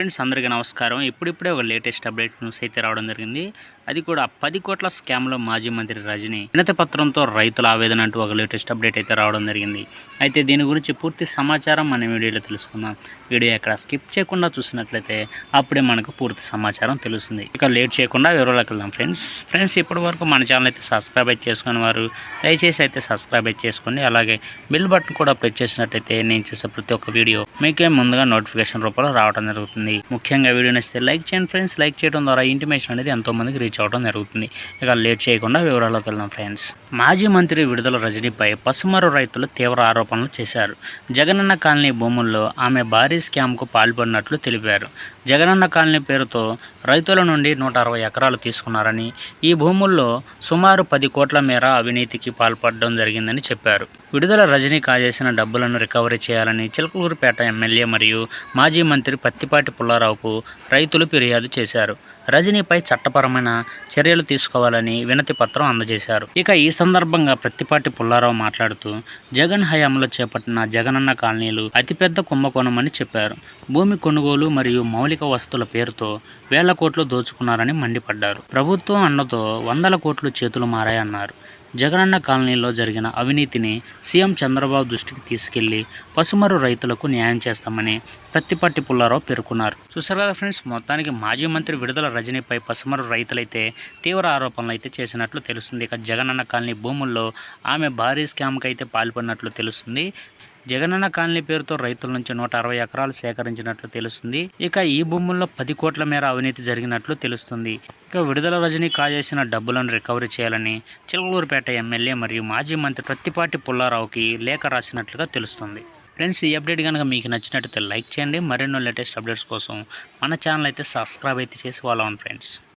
Friends అందరికీ నమస్కారం. ఇప్పుడిప్పుడే ఒక లేటెస్ట్ అప్డేట్ న్యూస్ అయితే రావడం జరిగింది. అది కూడా పది కోట్ల స్కామ్లో మాజీ మంత్రి రజని వినతి పత్రంతో రైతుల ఆవేదన అంటూ ఒక లేటెస్ట్ అప్డేట్ అయితే రావడం జరిగింది. అయితే దీని గురించి పూర్తి సమాచారం మన వీడియోలో తెలుసుకుందాం. వీడియో ఎక్కడ స్కిప్ చేయకుండా చూసినట్లయితే అప్పుడే మనకు పూర్తి సమాచారం తెలుస్తుంది. ఇక లేట్ చేయకుండా వివరాలకు వెళ్దాం ఫ్రెండ్స్. ఫ్రెండ్స్ ఇప్పటి వరకు మన ఛానల్ అయితే సబ్స్క్రైబ్ అయితే చేసుకుని వారు దయచేసి అయితే సబ్స్క్రైబ్ అయితే చేసుకోండి. అలాగే బిల్ బటన్ కూడా ప్రెస్ చేసినట్లయితే నేను చేసే ప్రతి ఒక్క వీడియో మీకే ముందుగా నోటిఫికేషన్ రూపంలో రావడం జరుగుతుంది. ముఖ్యంగా వీడియో నచ్చితే లైక్ చేయండి ఫ్రెండ్స్. లైక్ చేయడం ద్వారా ఇంటిమేషన్ అనేది ఎంతోమందికి రీచ్ అవ్వడం జరుగుతుంది. ఇక లేట్ చేయకుండా వివరాల్లోకి వెళ్దాం ఫ్రెండ్స్. మాజీ మంత్రి విడుదల రజనీపై పసుమరు రైతులు తీవ్ర ఆరోపణలు చేశారు. జగనన్న కాలనీ భూముల్లో ఆమె భారీ స్కామ్కు పాల్పడినట్లు తెలిపారు. జగనన్న కాలనీ పేరుతో రైతుల నుండి నూట అరవై ఎకరాలు తీసుకున్నారని ఈ భూముల్లో సుమారు పది కోట్ల మేర అవినీతికి పాల్పడడం జరిగిందని చెప్పారు. విడుదల రజనీ కాజేసిన డబ్బులను రికవరీ చేయాలని చిలకలూరుపేట ఎమ్మెల్యే మరియు మాజీ మంత్రి పత్తిపాటి పుల్లారావుకు రైతులు ఫిర్యాదు చేశారు. రజనీపై చట్టపరమైన చర్యలు తీసుకోవాలని వినతి పత్రం అందజేశారు. ఇక ఈ సందర్భంగా ప్రత్తిపాటి పుల్లారావు మాట్లాడుతూ జగన్ హయాంలో చేపట్టిన జగనన్న కాలనీలు అతిపెద్ద కుంభకోణమని చెప్పారు. భూమి కొనుగోలు మరియు మౌలిక వసతుల పేరుతో వేల కోట్లు దోచుకున్నారని మండిపడ్డారు. ప్రభుత్వం అండతో వందల కోట్లు చేతులు మారాయన్నారు. జగనన్న కాలనీలో జరిగిన అవినీతిని సీఎం చంద్రబాబు దృష్టికి తీసుకెళ్ళి పసుమరు రైతులకు న్యాయం చేస్తామని ప్రత్తిపట్టి పుల్లారావు పేర్కొన్నారు. చూసారు కదా ఫ్రెండ్స్ మొత్తానికి మాజీ మంత్రి విడుదల రజనీపై పసుమరు రైతులైతే తీవ్ర ఆరోపణలు అయితే చేసినట్లు తెలుస్తుంది. ఇక జగనన్న కాలనీ భూముల్లో ఆమె భారీ స్కామ్కి అయితే పాల్పడినట్లు తెలుస్తుంది. జగనన్న కాలనీ పేరుతో రైతుల నుంచి నూట అరవై ఎకరాలు సేకరించినట్లు తెలుస్తుంది. ఇక ఈ భూముల్లో పది కోట్ల మేర అవినీతి జరిగినట్లు తెలుస్తుంది. ఇక విడుదల రజనీ కాజేసిన డబ్బులను రికవరీ చేయాలని చిలకలూరుపేట ఎమ్మెల్యే మరియు మాజీ మంత్రి ప్రత్తిపాటి పుల్లారావుకి లేఖ రాసినట్లుగా తెలుస్తుంది. ఫ్రెండ్స్ ఈ అప్డేట్ కనుక మీకు నచ్చినట్లయితే లైక్ చేయండి. మరెన్నో లేటెస్ట్ అప్డేట్స్ కోసం మన ఛానల్ అయితే సబ్స్క్రైబ్ అయితే చేసి వాళ్ళం ఫ్రెండ్స్